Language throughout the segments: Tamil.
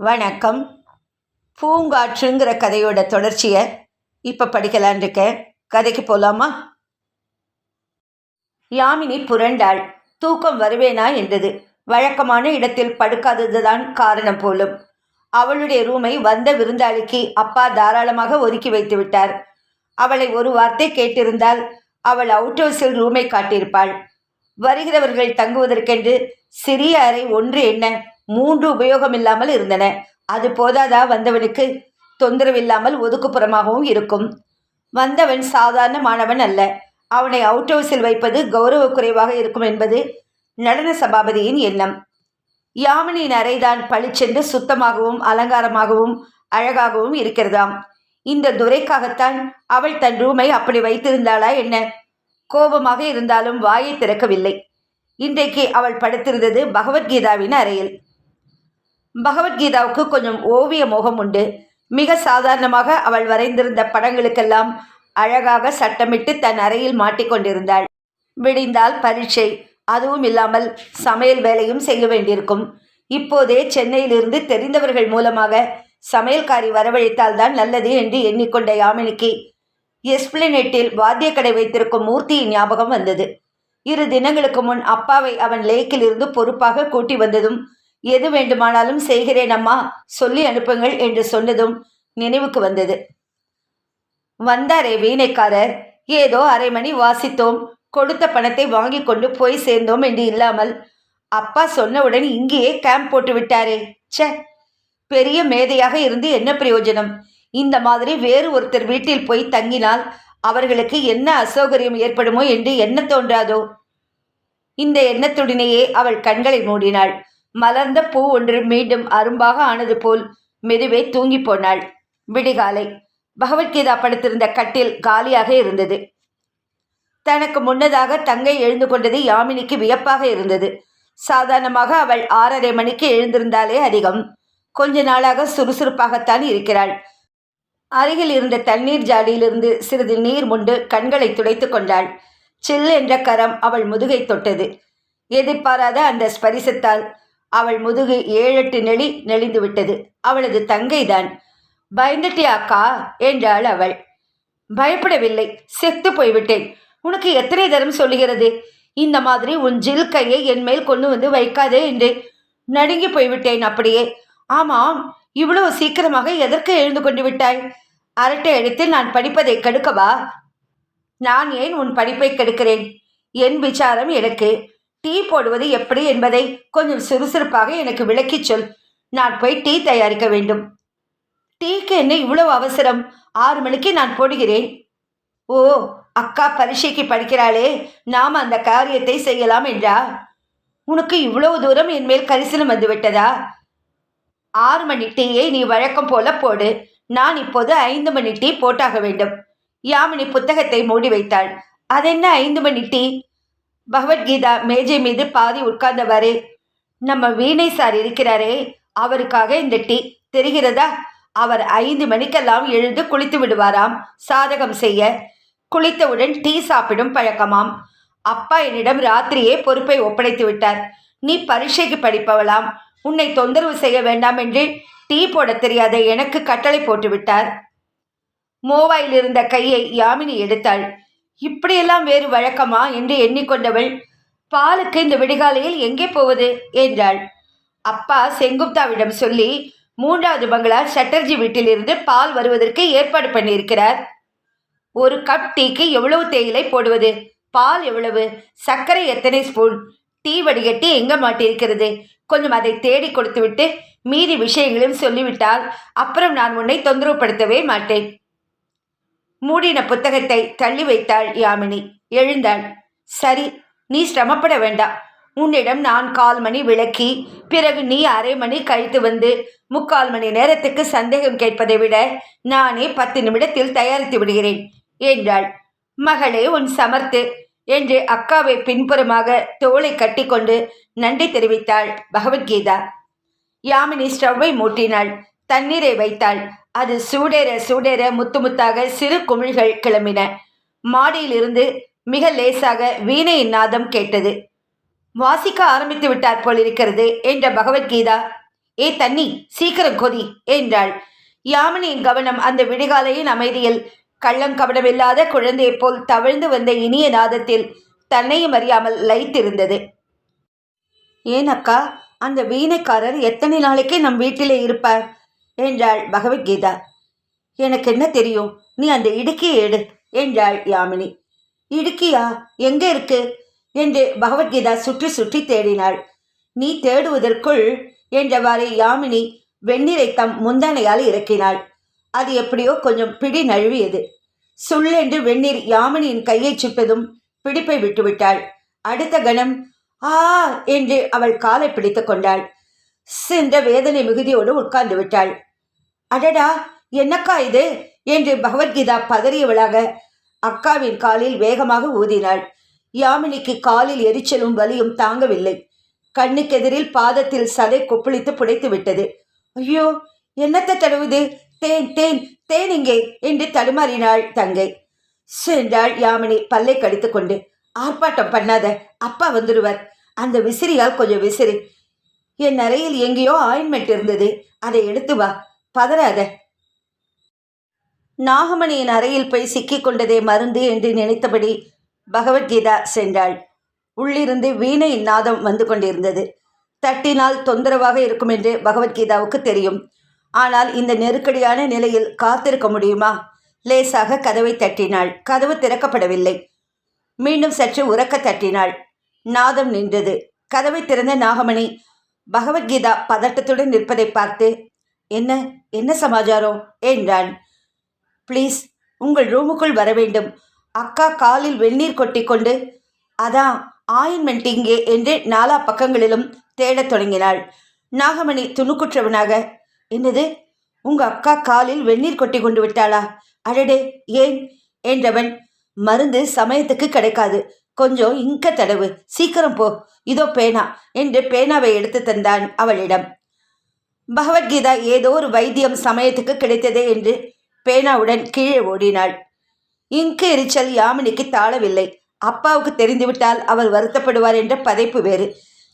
வணக்கம். பூங்காற்றுங்கிற கதையோட தொடர்ச்சியை இப்போ படிக்கலான் இருக்கேன் கதைக்கு போகலாமா யாமினி புரண்டாள். தூக்கம் வருவேனா என்றது. வழக்கமான இடத்தில் படுக்காததுதான் காரணம் போலும். அவளுடைய ரூமை வந்த விருந்தாளிக்கு அப்பா தாராளமாக ஒதுக்கி வைத்து விட்டார். அவளை ஒரு வார்த்தை கேட்டிருந்தால் அவள் அவுட் ஹவுஸில் ரூமை காட்டியிருப்பாள். வருகிறவர்கள் தங்குவதற்கென்று சிறிய அறை ஒன்று என்ன? மூன்று உபயோகம் இல்லாமல் இருந்தன. அது போதாதா வந்தவனுக்கு? தொந்தரவில்லாமல் ஒதுக்குப்புறமாகவும் இருக்கும். வந்தவன் சாதாரண மாணவன் அல்ல. அவனை அவுட் ஹவுஸில் வைப்பது கௌரவ குறைவாக இருக்கும் என்பது நடன சபாபதியின் எண்ணம். யாமினியின் அறைதான் பளிச்சென்று சுத்தமாகவும் அலங்காரமாகவும் அழகாகவும் இருக்கிறதாம். இந்த துரைக்காகத்தான் அவள் தன் ரூமை அப்படி வைத்திருந்தாளா என்ன? கோபமாக இருந்தாலும் வாயை திறக்கவில்லை. இன்றைக்கு அவள் படுத்திருந்தது பகவத்கீதாவின் அறையில். பகவத்கீதாவுக்கு கொஞ்சம் ஓவிய மோகம் உண்டு. மிக சாதாரணமாக அவள் வரைந்திருந்த படங்களுக்கெல்லாம் அழகாக சட்டமிட்டு தன் அறையில் மாட்டிக்கொண்டிருந்தாள் விடிந்தால் பரீட்சை அதுவும் இல்லாமல் சமையல் வேலையும் செய்ய வேண்டியிருக்கும். இப்போதே சென்னையிலிருந்து தெரிந்தவர்கள் மூலமாக சமையல்காரி வரவழைத்தால் தான் நல்லது என்று எண்ணிக்கொண்ட யாமினிக்கு எஸ்பிளனேட்டில் வாத்தியக்கடை வைத்திருக்கும் மூர்த்தியின் ஞாபகம் வந்தது. இரு தினங்களுக்கு முன் அப்பாவை அவன் லேக்கில் இருந்து பொறுப்பாக கூட்டி வந்ததும் எது வேண்டுமானாலும் செய்கிறேன் அம்மா சொல்லி அனுப்புங்கள் என்று சொன்னதும் நினைவுக்கு வந்தது. வந்தாரே வீணைக்காரர். ஏதோ அரை மணி வாசித்தோம். கொடுத்த பணத்தை வாங்கி கொண்டு போய் சேர்ந்தோம் என்று இல்லாமல் அப்பா சொன்னவுடன் இங்கேயே கேம்ப் போட்டு விட்டாரே. ச்சே பெரிய மேதையாக இருந்து என்ன பிரயோஜனம்? இந்த மாதிரி வேறு ஒருத்தர் வீட்டில் போய் தங்கினால் அவர்களுக்கு என்ன அசௌகரியம் ஏற்படுமோ என்று என்ன தோன்றாதோ? இந்த எண்ணத்துடனேயே அவள் கண்களை மூடினாள். மலர்ந்த பூ ஒன்று மீண்டும் அரும்பாக ஆனது போல் மெதுவே தூங்கி போனாள். விடிகாலை. பகவத்கீதா படுத்திருந்த கட்டில் காலியாக இருந்தது. தனக்கு முன்னதாக தங்கை எழுந்து கொண்டது யாமினிக்கு வியப்பாக இருந்தது. சாதாரணமாக அவள் ஆறரை மணிக்கு எழுந்திருந்தாலே அதிகம். கொஞ்ச நாளாக சுறுசுறுப்பாகத்தான் இருக்கிறாள். அருகில் இருந்த தண்ணீர் ஜாடியிலிருந்து சிறிது நீர் முண்டு கண்களை துடைத்து கொண்டாள். சில் என்ற கரம் அவள் முதுகை தொட்டது. எதிர்பாராத அந்த ஸ்பரிசத்தால் அவள் முதுகு ஏழெட்டு நெளி நெளிந்து விட்டது அவளது தங்கைதான். பயந்துட்டியா அக்கா? என்றாள் அவள். பயப்படவில்லை. செத்து போய்விட்டேன். உனக்கு எத்தனை தரம் சொல்லுகிறது? இந்த மாதிரி உன் ஜில் கையை என் மேல் கொண்டு வந்து வைக்காதே என்று. நடுங்கி போய்விட்டேன் அப்படியே. ஆமாம். இவ்வளவு சீக்கிரமாக எதற்கு எழுந்து கொண்டு விட்டாய்? அரட்டை அடித்து நான் படிப்பதை கெடுக்கவா? நான் ஏன் உன் படிப்பை கெடுக்கிறேன்? என் விசாரம் எனக்கு. டீ போடுவது எப்படி என்பதை கொஞ்சம் சுறுசுறுப்பாக எனக்கு விளக்கிச் சொல். நான் போய் டீ தயாரிக்க வேண்டும். டீக்கு என்ன இவ்வளவு அவசரம்? ஆறு மணிக்கு நான் போடுகிறேன். ஓ அக்கா பரீட்சைக்கு படிக்கிறாளே. நாம் அந்த காரியத்தை செய்யலாம் என்றா? உனக்கு இவ்வளவு தூரம் என் மேல் கரிசனம் வந்துவிட்டதா? ஆறு மணி டீயை நீ வழக்கம் போல போடு. நான் இப்போது ஐந்து மணி டீ போட்டாக வேண்டும். யாமினி புத்தகத்தை மூடி வைத்தாள். அதென்ன ஐந்து மணி டீ? பகவத்கீதா மேஜை மீது பாதி உட்கார்ந்தவாறே நம்ம வீணை சார் இருக்கிறாரே அவருக்காக இந்த டீ தெரிகிறதா? அவர் ஐந்து மணிக்கெல்லாம் எழுந்து குளித்து விடுவாராம். சாதகம் செய்ய குளித்தவுடன் டீ சாப்பிடும் பழக்கமாம். அப்பா என்னிடம் ராத்திரியே பொறுப்பை ஒப்படைத்து விட்டார். நீ பரீட்சைக்கு படிப்பவளாம். உன்னை தொந்தரவு செய்ய வேண்டாம் என்று டீ போட தெரியாத எனக்கு கட்டளை போட்டு விட்டார் மோவாயில் இருந்த கையை யாமினி எடுத்தாள். இப்படியெல்லாம் வேறு வழக்கமா என்று எண்ணிக்கொண்டவள் பாலுக்கு இந்த விடிகாலையில் எங்கே போவது? என்றாள். அப்பா செங்குப்தாவிடம் சொல்லி மூன்றாவது பங்களா சட்டர்ஜி வீட்டிலிருந்து பால் வருவதற்கு ஏற்பாடு பண்ணியிருக்கிறார். ஒரு கப் டீக்கு எவ்வளவு தேயிலை போடுவது? பால் எவ்வளவு? சர்க்கரை எத்தனை ஸ்பூன்? டீ வடிகட்டி எங்க மாட்டிருக்கிறது கொஞ்சம் அதை தேடி கொடுத்துவிட்டு மீதி விஷயங்களையும் சொல்லிவிட்டால் அப்புறம் நான் உன்னை தொந்தரவுப்படுத்தவே மாட்டேன். மூடின புத்தகத்தை தள்ளி வைத்தாள் யாமினி. எழுந்தாள் சரி நீ சிரமப்பட வேண்டாம். உன்னிடம் நான் கால் மணி விளக்கி பிறகு நீ அரை மணி கழித்து வந்து முக்கால் மணி நேரத்துக்கு சந்தேகம் கேட்பதை விட நானே பத்து நிமிடத்தில் தயாரித்து விடுகிறேன் என்றாள். மகளே உன் சமர்த்து என்று அக்காவை பின்புறமாக தோளை கட்டிக்கொண்டு நன்றி தெரிவித்தாள் பகவத்கீதா. யாமினி ஸ்டவ்வை மூட்டினாள் தண்ணீரை வைத்தாள். அது சூடேற சூடேற முத்து முத்தாக சிறு குமிழ்கள் கிளம்பின. மாடியிலிருந்து மிக லேசாக வீணையின் நாதம் கேட்டது. வாசிக்க ஆரம்பித்து விட்டார் போல் இருக்கிறது என்ற பகவத்கீதா. ஏ தண்ணி சீக்கிரம் கொதி என்றாள். யாமினியின் கவனம் அந்த விடிகாலையின் அமைதியில் கள்ளம் கவனமில்லாத குழந்தையைப் போல் தவழ்ந்து வந்த இனிய நாதத்தில் தன்னையும் அறியாமல் லைத்திருந்தது ஏன் அக்கா அந்த வீணைக்காரர் எத்தனை நாளைக்கு நம் வீட்டிலே இருப்பார்? என்றாள் பகவத்கீதா. எனக்கு என்ன தெரியும்? நீ அந்த இடுக்கியை எடு என்றாள் யாமினி. இடுக்கியா? எங்கே இருக்கு? என்று பகவத்கீதா சுற்றி சுற்றி தேடினாள். நீ தேடுவதற்குள் என்றவாறு யாமினி வெந்நீரை தம் முந்தானையால் இறக்கினாள். அது எப்படியோ கொஞ்சம் பிடி நழுவியது. சுள்ளென்று வெந்நீர் யாமினியின் கையைச் சுட்டதும் பிடிப்பை விட்டுவிட்டாள். அடுத்த கணம். ஆ என்று அவள் காலை பிடித்து கொண்டாள். சென்ற வேதனை மிகுதியோடு உட்கார்ந்து விட்டாள். அடடா என்னக்கா இது? என்று பகவத்கீதா பதறியவளாக அக்காவின் காலில் வேகமாக ஊதினாள். யாமினிக்கு காலில் எரிச்சலும் வலியும் தாங்கவில்லை. கண்ணுக்கெதிரில் பாதத்தில் சதை கொப்பளித்து புடைத்து விட்டது. ஐயோ என்னத்தை தடவுது? தேன் தேன் தேன் இங்கே என்று தடுமாறினாள் தங்கை. சென்றாள் யாமினி பல்லை கடித்து கொண்டு. ஆர்ப்பாட்டம் பண்ணாத அப்பா வந்துடுவார். அந்த விசிறியால் கொஞ்சம் விசிறி. என் அறையில் எங்கேயோ ஆயின்மெண்ட் இருந்தது. அதை எடுத்து வா. பதறாத. நாகமணியின் அறையில் போய் சிக்கிக் கொண்டதே மருந்து என்று நினைத்தபடி பகவத்கீதா சென்றாள். உள்ளிருந்து வீணை நாதம் வந்து கொண்டிருந்தது. தட்டினால் தொந்தரவாக இருக்கும் என்று பகவத்கீதாவுக்கு தெரியும். ஆனால் இந்த நெருக்கடியான நிலையில் காத்திருக்க முடியுமா? லேசாக கதவை தட்டினாள். கதவு திறக்கப்படவில்லை. மீண்டும் சற்று உறக்க தட்டினாள். நாதம் நின்றது. கதவை திறந்த நாகமணி பகவத்கீதா பதட்டத்துடன் நிற்பதை பார்த்து என்ன? என்ன சமாச்சாரம்? என்றான் ப்ளீஸ் உங்கள் ரூமுக்குள் வர வேண்டும். அக்கா காலில் வெந்நீர் கொட்டி கொண்டு அதான் ஆயின்மெண்ட் இங்கே என்று நாலா பக்கங்களிலும் தேடத் தொடங்கினாள். நாகமணி துணுக்குற்றவனாக என்னது? உங்க அக்கா காலில் வெந்நீர் கொட்டி கொண்டு விட்டாளா? அடடே ஏன்? என்றவன் மருந்து சமயத்துக்கு கிடைக்காது. கொஞ்சம் இங்க தடவு. சீக்கிரம் போ. இதோ பேனா. என்று பேனாவை எடுத்து தந்தான் அவளிடம். பகவத்கீதா ஏதோ ஒரு வைத்தியம் சமயத்துக்கு கிடைத்ததே என்று பேனாவுடன் கீழே ஓடினாள். இங்கு எரிச்சல் யாமினிக்கு தாழவில்லை அப்பாவுக்கு தெரிந்துவிட்டால் அவர் வருத்தப்படுவார் என்ற பதைப்பு வேறு.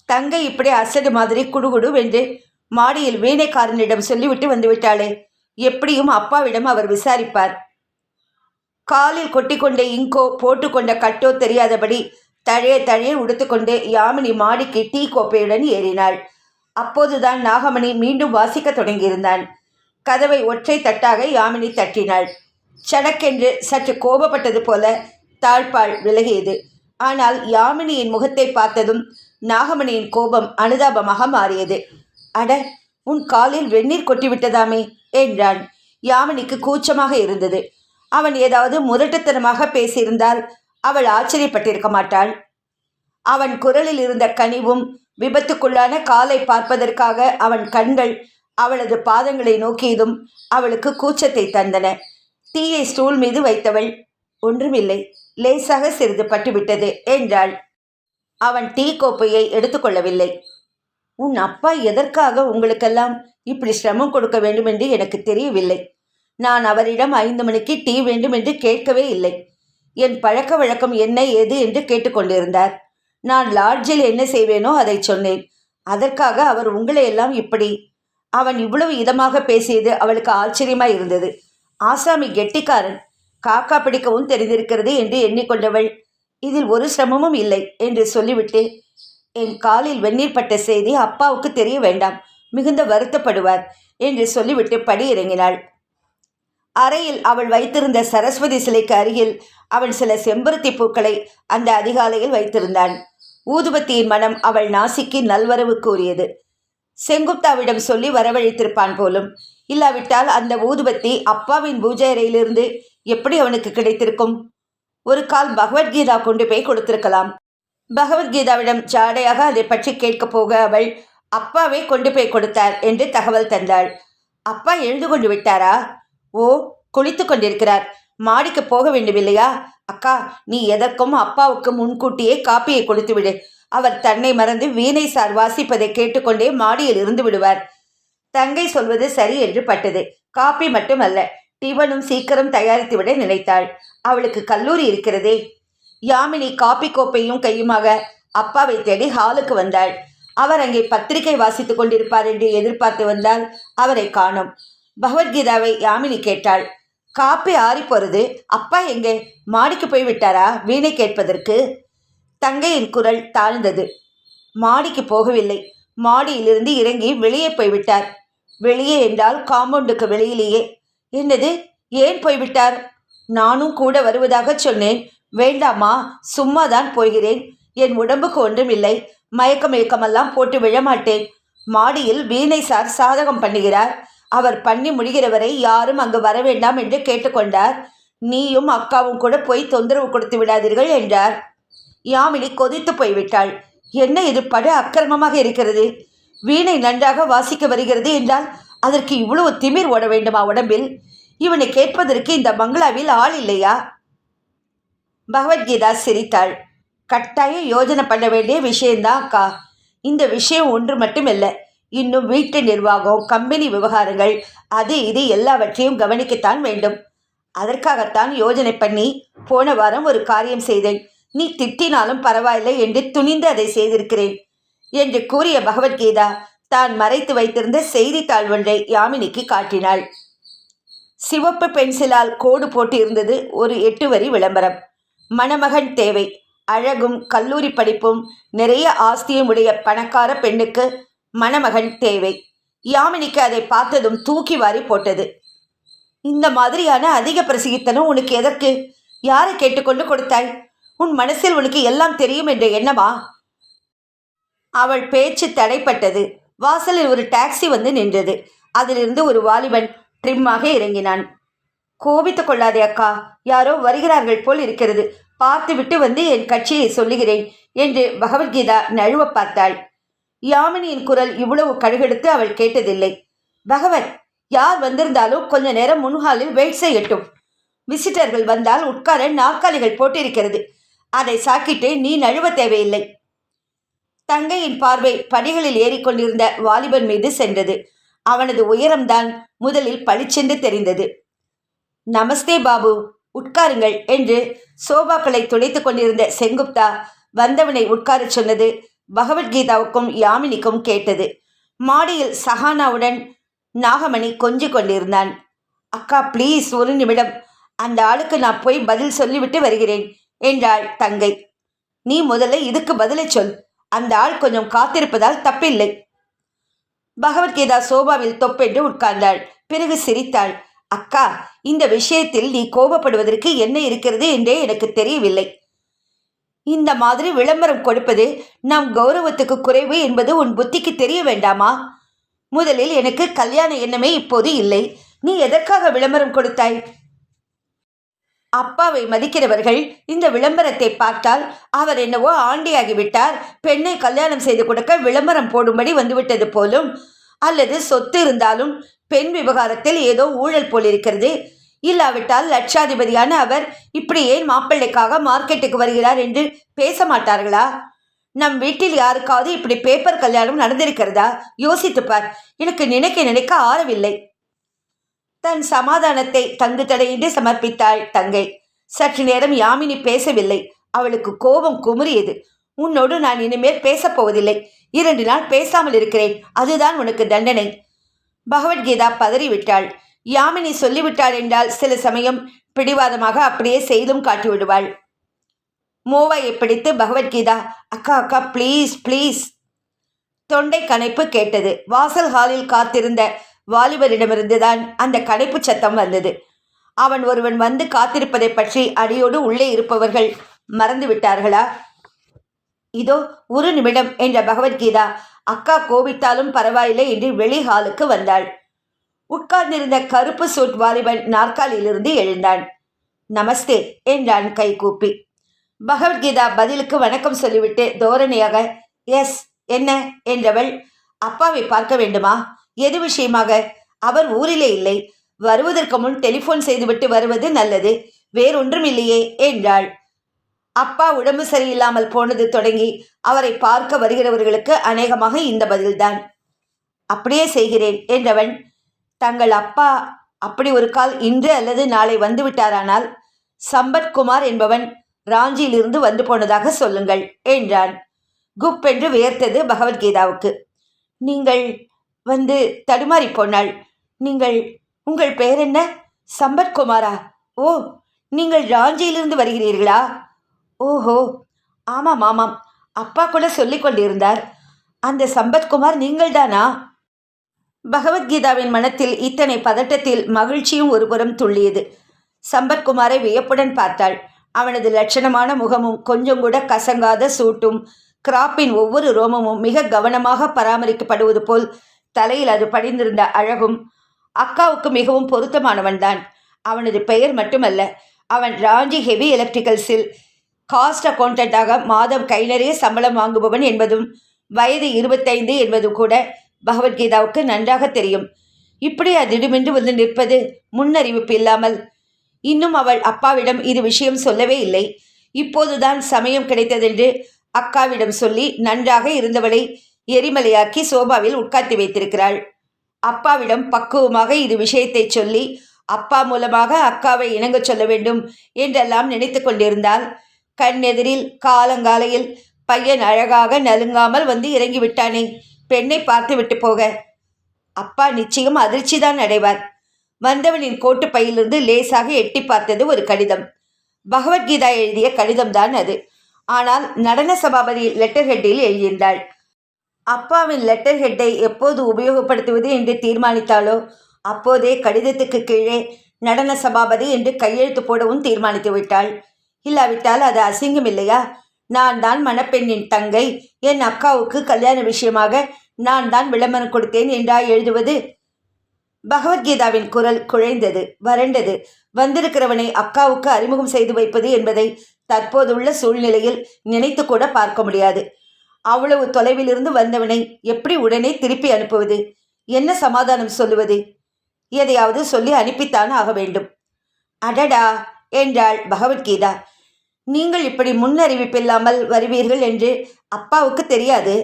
தங்கை இப்படி அசடு மாதிரி குடுகுடு என்று மாடியில் வீணைக்காரனிடம் சொல்லிவிட்டு வந்துவிட்டாளே எப்படியும் அப்பாவிடம் அவர் விசாரிப்பார். காலில் கொட்டிக்கொண்ட இங்கோ போட்டுக்கொண்ட கட்டோ தெரியாதபடி தழைய தழைய உடுத்துக்கொண்டு யாமினி மாடிக்கு டீ கோப்பையுடன் ஏறினாள். அப்போதுதான் நாகமணி மீண்டும் வாசிக்க தொடங்கியிருந்தான். கதவை ஒற்றை தட்டாக யாமினி தட்டினாள். சடக்கென்று சற்று கோபப்பட்டது போல தாழ்பாள் விலகியது. ஆனால் யாமினியின் முகத்தை பார்த்ததும் நாகமணியின் கோபம் அனுதாபமாக மாறியது. அட உன் காலில் வெந்நீர் கொட்டிவிட்டதாமே என்றான். யாமினிக்கு கூச்சமாக இருந்தது. அவன் ஏதாவது முரட்டுத்தனமாக பேசியிருந்தால் அவள் ஆச்சரியப்பட்டிருக்க மாட்டாள். அவன் குரலில் இருந்த கனிவும் விபத்துக்குள்ளான காலை பார்ப்பதற்காக அவன் கண்கள் அவளது பாதங்களை நோக்கியதும் அவளுக்கு கூச்சத்தை தந்தன. தீயை ஸ்டூல் மீது வைத்தவள் ஒன்றுமில்லை லேசாக சிறிது பட்டுவிட்டது என்றாள். அவன் டீ கோப்பையை எடுத்துக்கொள்ளவில்லை உன் அப்பா எதற்காக உங்களுக்கெல்லாம் இப்படி சிரமம் கொடுக்க வேண்டும் என்று எனக்கு தெரியவில்லை. நான் அவரிடம் ஐந்து மணிக்கு டீ வேண்டும் என்று கேட்கவே இல்லை. என் பழக்க வழக்கம் என்ன ஏது என்று கேட்டுக்கொண்டிருந்தார் நான் லாட்ஜில் என்ன செய்வேனோ அதை சொன்னேன். அதற்காக அவர் உங்களை எல்லாம் இப்படி. அவன் இவ்வளவு இதமாக பேசியது அவளுக்கு ஆச்சரியமாய் இருந்தது. ஆசாமி கெட்டிக்காரன். காக்கா பிடிக்கவும் தெரிந்திருக்கிறது என்று எண்ணிக்கொண்டவள். இதில் ஒரு சிரமமும் இல்லை என்று சொல்லிவிட்டு. என் காலில் வெந்நீர் பட்ட செய்தி அப்பாவுக்கு தெரிய வேண்டாம். மிகுந்த வருத்தப்படுவார் என்று சொல்லிவிட்டு படி இறங்கினாள் அறையில் அவள் வைத்திருந்த சரஸ்வதி சிலைக்கு அருகில் அவன் சில செம்பருத்தி பூக்களை அந்த அதிகாலையில் வைத்திருந்தான். ஊதுபத்தியின் மனம் அவள் நாசிக்கு நல்வரவு கூறியது. செங்குப்தாவிடம் சொல்லி வரவழைத்திருப்பான் போலும் இல்லாவிட்டால் அந்த ஊதுபத்தி அப்பாவின் பூஜை அறையிலிருந்து எப்படி அவனுக்கு கிடைத்திருக்கும்? ஒரு கால் பகவத்கீதா கொண்டு போய் கொடுத்திருக்கலாம். பகவத்கீதாவிடம் ஜாடையாக அதை பற்றி கேட்கப் போக அவள் அப்பாவே கொண்டு போய் கொடுத்தார் என்று தகவல் தந்தாள். அப்பா எழுந்து கொண்டு விட்டாரா? ஓ குளித்து கொண்டிருக்கிறார். மாடிக்கு போக வேண்டுமில்லையா? அக்கா நீ எதற்கும் அப்பாவுக்கு முன்கூட்டியே காப்பியை கொடுத்து விடு அவர் தன்னை மறந்து வீணை சார் வாசிப்பதை கேட்டுக்கொண்டே மாடியில் இருந்து விடுவார். தங்கை சொல்வது சரி என்று பட்டது. காப்பி மட்டுமல்ல டிவனும் சீக்கிரம் தயாரித்துவிட நினைத்தாள். அவளுக்கு கல்லூரி இருக்கிறதே. யாமினி காப்பி கோப்பையும் கையுமாக அப்பாவை தேடி ஹாலுக்கு வந்தாள். அவர் அங்கே பத்திரிகை வாசித்துக் கொண்டிருப்பார் என்று எதிர்பார்த்து வந்தால் அவரை காணும். பகவத்கீதாவை யாமினி கேட்டாள். காப்பி ஆறி போறது. அப்பா எங்கே? மாடிக்கு போய் விட்டாரா? வீணை கேட்பதற்கு? தங்கையின் குரல் தாழ்ந்தது. மாடிக்கு போகவில்லை. மாடியிலிருந்து இறங்கி வெளியே போய்விட்டார் வெளியே என்றால் காம்பவுண்டுக்கு வெளியிலேயே. என்னது? ஏன் போய்விட்டார் நானும் கூட வருவதாக சொன்னேன். வேண்டாமா சும்மா தான் போகிறேன். என் உடம்புக்கு ஒன்றும் இல்லை மயக்க மயக்கமெல்லாம் போட்டு விழமாட்டேன். மாடியில் வீணை சார் சாதகம் பண்ணுகிறார். அவர் பண்ணி முடிகிற வரை யாரும் அங்கு வர வேண்டாம் என்று கேட்டுக்கொண்டார். நீயும் அக்காவும் கூட போய் தொந்தரவு கொடுத்து விடாதீர்கள் என்றார். யாமினி கொதித்து போய்விட்டாள். என்ன இது படு அக்கிரமமாக இருக்கிறது? வீணை நன்றாக வாசிக்க வருகிறது என்றால் அதற்கு இவ்வளவு திமிர் ஓட வேண்டுமா உடம்பில்? இவனை கேட்பதற்கு இந்த பங்களாவில் ஆள் இல்லையா? பகவத்கீதா சிரித்தாள். கட்டாயம் யோஜனை பண்ண வேண்டிய விஷயம்தான் அக்கா. இந்த விஷயம் ஒன்று மட்டும் இல்லை இன்னும் வீட்டு நிர்வாகம் கம்பெனி விவகாரங்கள் அது இது எல்லாவற்றையும் கவனிக்கத்தான் வேண்டும். அதற்காகத்தான் யோஜனை பண்ணி போன வாரம் ஒரு காரியம் செய்தேன். நீ திட்டினாலும் பரவாயில்லை என்று துணிந்து அதை செய்திருக்கிறேன் என்று கூறிய பகவத்கீதா தான் மறைத்து வைத்திருந்த செய்தித்தாள் ஒன்றை யாமினிக்கு காட்டினாள். சிவப்பு பென்சிலால் கோடு போட்டு இருந்தது ஒரு எட்டு வரி விளம்பரம். மணமகன் தேவை. அழகும் கல்லூரி படிப்பும் நிறைய ஆஸ்தியும் உடைய பணக்கார பெண்ணுக்கு மணமகன் தேவை. யாமினிக்கு அதை பார்த்ததும் தூக்கி வாரி போட்டது. இந்த மாதிரியான அதிக பிரசங்கித்தனம் உனக்கு எதற்கு? யாரை கேட்டுக்கொண்டு கொடுத்தாய்? உன் மனசில் உனக்கு எல்லாம் தெரியும் என்ற எண்ணமா? அவள் பேச்சு தடைப்பட்டது. வாசலில் ஒரு டாக்ஸி வந்து நின்றது. அதிலிருந்து ஒரு வாலிபன் ட்ரிம்மாக இறங்கினான். கோபித்துக் கொள்ளாதே அக்கா. யாரோ வருகிறார்கள் போல் இருக்கிறது. பார்த்துவிட்டு வந்து என் கட்சியை சொல்லுகிறேன் என்று பகவத்கீதா நழுவ பார்த்தாள். யாமினியின் குரல் இவ்வளவு கழுகெடுத்து அவள் கேட்டதில்லை. பகவன் யார் வந்திருந்தாலும் கொஞ்ச நேரம் முன்ஹாலில் வெயிட் செய்யட்டும். விசிட்டர்கள் வந்தால் உட்கார நாற்காலிகள் போட்டிருக்கிறது. அதை சாக்கிட்டு நீ நழுவ தேவையில்லை. தங்கையின் பார்வை படிகளில் ஏறிக்கொண்டிருந்த வாலிபன் மீது சென்றது. அவனது உயரம்தான் முதலில் பளிச்சென்று தெரிந்தது. நமஸ்தே பாபு உட்காருங்கள் என்று சோபாக்களை துடைத்துக் கொண்டிருந்த செங்குப்தா வந்தவனை உட்காரச் சொன்னது பகவத்கீதாவுக்கும் யாமினிக்கும் கேட்டது. மாடியில் சஹானாவுடன் நாகமணி கொஞ்சிக் கொண்டிருந்தான். அக்கா ப்ளீஸ் ஒரு நிமிடம். அந்த ஆளுக்கு நான் போய் பதில் சொல்லிவிட்டு வருகிறேன் என்றாள் தங்கை. நீ முதல்ல இதுக்கு பதிலை சொல். அந்த ஆள் கொஞ்சம் காத்திருப்பதால் தப்பில்லை. பகவத்கீதா சோபாவில் தொப்பென்று உட்கார்ந்தாள். பிறகு சிரித்தாள். அக்கா இந்த விஷயத்தில் நீ கோபப்படுவதற்கு என்ன இருக்கிறது என்றே எனக்கு தெரியவில்லை. இந்த மாதிரி விளம்பரம் கொடுப்பது நம் கௌரவத்துக்கு குறைவு என்பது உன் புத்திக்கு தெரிய வேண்டாமா? முதலில் எனக்கு கல்யாண எண்ணமே இப்போது இல்லை. நீ எதற்காக விளம்பரம் கொடுத்தாய்? அப்பாவை மதிக்கிறவர்கள் இந்த விளம்பரத்தை பார்த்தால் அவர் என்னவோ ஆண்டியாகிவிட்டார். பெண்ணை கல்யாணம் செய்து கொடுக்க விளம்பரம் போடும்படி வந்துவிட்டது போலும் அல்லது சொத்து இருந்தாலும் பெண் விவகாரத்தில் ஏதோ ஊழல் போல் இருக்கிறது இல்லாவிட்டால் லட்சாதிபதியான அவர் இப்படி ஏன் மாப்பிள்ளைக்காக மார்க்கெட்டுக்கு வருகிறார் என்று பேச மாட்டார்களா? நம் வீட்டில் யாருக்காவது இப்படி பேப்பர் கல்யாணம் நடந்திருக்கிறதா? யோசித்துப்பார் எனக்கு நினைக்க நினைக்க ஆறவில்லை. தன் சமாதானத்தை தங்கு தடையின்றி சமர்ப்பித்தாள் தங்கை. சற்று நேரம் யாமினி பேசவில்லை. அவளுக்கு கோபம் குமுறியது. உன்னோடு நான் இனிமேல் பேசப் போவதில்லை. இரண்டு நாள் பேசாமல் இருக்கிறேன். அதுதான் உனக்கு தண்டனை. பகவத்கீதா பதறிவிட்டாள். யாமினி சொல்லிவிட்டாள் என்றால் சில சமயம் பிடிவாதமாக அப்படியே செய்தும் காட்டிவிடுவாள். மூவாயை பிடித்து பகவத்கீதா அக்கா அக்கா ப்ளீஸ் ப்ளீஸ் தொண்டை கணைப்பு கேட்டது. வாசல் ஹாலில் காத்திருந்த வாலிபரிடமிருந்துதான் அந்த கணைப்பு சத்தம் வந்தது. அவன் ஒருவன் வந்து காத்திருப்பதை பற்றி அடியோடு உள்ளே இருப்பவர்கள் மறந்து விட்டார்களா இதோ ஒரு நிமிடம் என்ற பகவத்கீதா அக்கா கோபித்தாலும் பரவாயில்லை என்று வெளி ஹாலுக்கு வந்தாள். உட்கார்ந்திருந்த கருப்பு சூட் வாலிபன் நாற்காலியிலிருந்து எழுந்தான். நமஸ்தே என்றான் கைகூப்பி. பகவத்கீதா பதிலுக்கு வணக்கம் சொல்லிவிட்டு தோரணையாக எஸ் என்ன? என்றவள் அப்பாவை பார்க்க வேண்டுமா? எது விஷயமாக? அவர் ஊரிலே இல்லை. வருவதற்கு முன் டெலிஃபோன் செய்துவிட்டு வருவது நல்லது. வேறொன்றும் இல்லையே என்றாள். அப்பா உடம்பு சரியில்லாமல் போனது தொடங்கி அவரை பார்க்க வருகிறவர்களுக்கு அநேகமாக இந்த பதில்தான். அப்படியே செய்கிறேன் என்றவன் தங்கள் அப்பா அப்படி ஒரு கால் இன்று அல்லது நாளை வந்து விட்டாரானால் சம்பத்குமார் என்பவன் ராஞ்சியிலிருந்து வந்து போனதாக சொல்லுங்கள் என்றான். குப் என்று வியர்த்தது பகவத்கீதாவுக்கு. நீங்கள் வந்து தடுமாறி போனாள் நீங்கள் உங்கள் பெயர் என்ன? சம்பத்குமாரா ஓ நீங்கள் ராஞ்சியிலிருந்து வருகிறீர்களா? ஓஹோ ஆமாம் ஆமாம். அப்பா கூட சொல்லிக் கொண்டிருந்தார். அந்த சம்பத்குமார் நீங்கள்தானா? பகவத்கீதாவின் மனத்தில் இத்தனை பதட்டத்தில் மகிழ்ச்சியும் ஒருபுறம் துள்ளியது. சம்பத்குமாரை வியப்புடன் பார்த்தாள். அவனது லட்சணமான முகமும் கொஞ்சம் கூட கசங்காத சூட்டும் கிராப்பின் ஒவ்வொரு ரோமமும் மிக கவனமாக பராமரிக்கப்படுவது போல் தலையில் அது படிந்திருந்த அழகும் அக்காவுக்கு மிகவும் பொருத்தமானவன்தான். அவனது பெயர் மட்டுமல்ல அவன் ராஞ்சி ஹெவி எலக்ட்ரிக்கல்ஸில் காஸ்ட் அக்கௌண்டண்டாக மாதம் கை நிறைய சம்பளம் வாங்குபவன் என்பதும் வயது இருபத்தைந்து என்பதும் கூட பகவத்கீதாவுக்கு நன்றாக தெரியும். இப்படி அதிடமின்றி வந்து நிற்பது முன்னறிவிப்பு இல்லாமல் இன்னும் அவள் அப்பாவிடம் இது விஷயம் சொல்லவே இல்லை. இப்போதுதான் சமயம் கிடைத்ததென்று அக்காவிடம் சொல்லி நன்றாக இருந்தவளை எரிமலையாக்கி சோபாவில் உட்கார்த்தி வைத்திருக்கிறாள். அப்பாவிடம் பக்குவமாக இது விஷயத்தை சொல்லி அப்பா மூலமாக அக்காவை இணங்கச் சொல்ல வேண்டும் என்றெல்லாம் நினைத்து கொண்டிருந்தால் கண்ணெதிரில் காலங்காலையில் பையன் அழகாக நலுங்காமல் வந்து இறங்கி விட்டானே பெண்ணை பார்த்து விட்டு போக. அப்பா நிச்சயம் அதிர்ச்சிதான் அடைவார். வந்தவனின் கோட்டு பையிலிருந்து லேசாக எட்டி பார்த்தது ஒரு கடிதம். பகவத்கீதா எழுதிய கடிதம்தான் அது. ஆனால் நடன சபாபதி லெட்டர் ஹெட்டில் எழுதியிருந்தாள். அப்பாவின் லெட்டர் ஹெட்டை எப்போது உபயோகப்படுத்துவது என்று தீர்மானித்தாலோ அப்போதே கடிதத்துக்கு கீழே நடன சபாபதி என்று கையெழுத்து போடவும் தீர்மானித்து விட்டாள். இல்லாவிட்டால் அது அசிங்கம் இல்லையா நான் தான் மணப்பெண்ணின் தங்கை. என் அக்காவுக்கு கல்யாண விஷயமாக நான் தான் விளம்பரம் கொடுத்தேன் என்றா எழுதுவது பகவத்கீதாவின் குரல் குழைந்தது வறண்டது. வந்திருக்கிறவனை அக்காவுக்கு அறிமுகம் செய்து வைப்பது என்பதை தற்போதுள்ள சூழ்நிலையில் நினைத்து கூட பார்க்க முடியாது. அவ்வளவு தொலைவிலிருந்து வந்தவனை எப்படி உடனே திருப்பி அனுப்புவது? என்ன சமாதானம் சொல்லுவது? எதையாவது சொல்லி அனுப்பித்தான் ஆக வேண்டும். அடடா! என்றாள் பகவத்கீதா. நீங்கள் இப்படி முன்னறிவிப்பில்லாமல் வருவீர்கள் என்று அப்பாவுக்கு தெரியாது.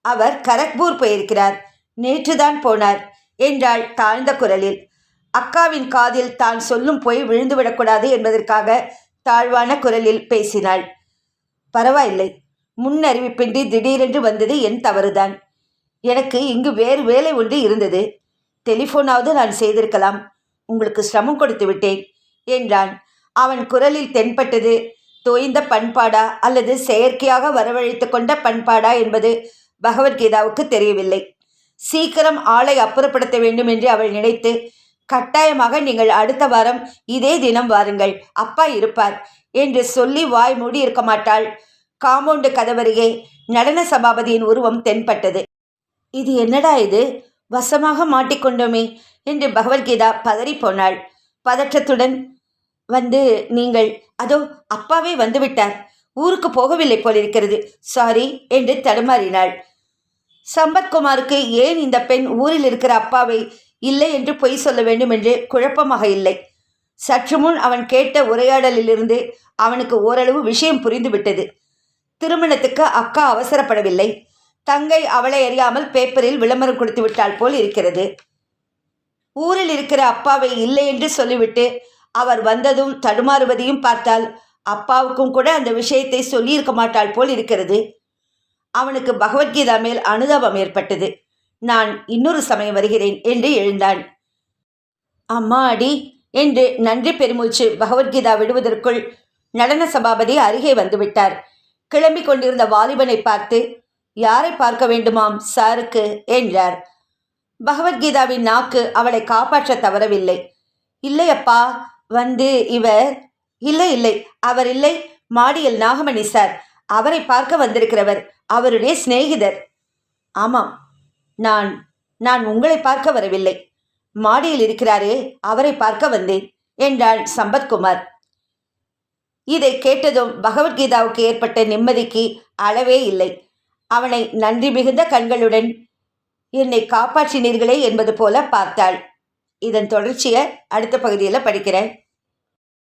அவர் கரக்பூர் போயிருக்கிறார். நேற்றுதான் போனார் என்றாள் தாழ்ந்த குரலில். அக்காவின் காதில் தான் சொல்லும் போய் விழுந்துவிடக்கூடாது என்பதற்காக தாழ்வான குரலில் பேசினாள். பரவாயில்லை. முன்னறிவிப்பின்றி திடீரென்று வந்தது என் தவறுதான். எனக்கு இங்கு வேறு வேலை ஒன்று இருந்தது. டெலிஃபோனாவது நான் செய்திருக்கலாம். உங்களுக்கு சிரமம் கொடுத்து விட்டேன் என்றான். அவன் குரலில் தென்பட்டது தோய்ந்த பண்பாடா அல்லது செயற்கையாக வரவழைத்து கொண்ட பண்பாடா என்பது பகவத்கீதாவுக்கு தெரியவில்லை. சீக்கிரம் ஆளை அப்புறப்படுத்த வேண்டும் என்று அவள் நினைத்து கட்டாயமாக நீங்கள் அடுத்த வாரம் இதே தினம் வாருங்கள் அப்பா இருப்பார் என்று சொல்லி வாய் மூடி இருக்க மாட்டாள். காம்பவுண்டு கதவருகே நடன சபாபதியின் உருவம் தென்பட்டது. இது என்னடா இது? வசமாக மாட்டிக்கொண்டோமே என்று பகவத்கீதா பதறிப்போனாள் பதற்றத்துடன் வந்து நீங்கள் அதோ அப்பாவே வந்துவிட்டார் ஊருக்கு போகவில்லை போலிருக்கிறது. சாரி என்று தடுமாறினாள். சம்பத்குமாருக்கு ஏன் இந்த பெண் ஊரில் இருக்கிற அப்பாவை இல்லை என்று பொய் சொல்ல வேண்டும் என்று குழப்பமாக இல்லை. சற்று முன் அவன் கேட்ட உரையாடலிலிருந்து அவனுக்கு ஓரளவு விஷயம் புரிந்துவிட்டது. திருமணத்துக்கு அக்கா அவசரப்படவில்லை. தங்கை அவளை அறியாமல் பேப்பரில் விளம்பரம் கொடுத்து விட்டால் போல் இருக்கிறது. ஊரில் இருக்கிற அப்பாவை இல்லை என்று சொல்லிவிட்டு அவர் வந்ததும் தடுமாறுவதையும் பார்த்தால் அப்பாவுக்கும் கூட அந்த விஷயத்தை சொல்லியிருக்க மாட்டாள் போல் இருக்கிறது. அவனுக்கு பகவத்கீதா மேல் அனுதாபம் ஏற்பட்டது. நான் இன்னொரு சமயம் வருகிறேன் என்று எழுந்தான். அம்மா அடி என்று நன்றி பெருமூச்சு பகவத்கீதா விடுவதற்குள் நடன சபாபதி அருகே வந்துவிட்டார். கிளம்பிக் கொண்டிருந்த வாலிபனை பார்த்து யாரை பார்க்க வேண்டுமாம் சாருக்கு? என்றார். பகவத்கீதாவின் நாக்கு அவளை காப்பாற்ற தவறவில்லை. இல்லையப்பா வந்து இவர் இல்லை இல்லை அவர் இல்லை மாடியில் நாகமணி சார் அவரை பார்க்க வந்திருக்கிறவர் அவருடைய சிநேகிதர். ஆமாம் நான் நான் உங்களை பார்க்க வரவில்லை. மாடியில் இருக்கிறாரே அவரை பார்க்க வந்தேன் என்றாள் சம்பத்குமார். இதை கேட்டதும் பகவத்கீதாவுக்கு ஏற்பட்ட நிம்மதிக்கு அளவே இல்லை. அவனை நன்றி மிகுந்த கண்களுடன் என்னை காப்பாற்றினீர்களே என்பது போல பார்த்தாள். இதன் தொடர்ச்சியை அடுத்த பகுதியில் படிக்கிறேன்.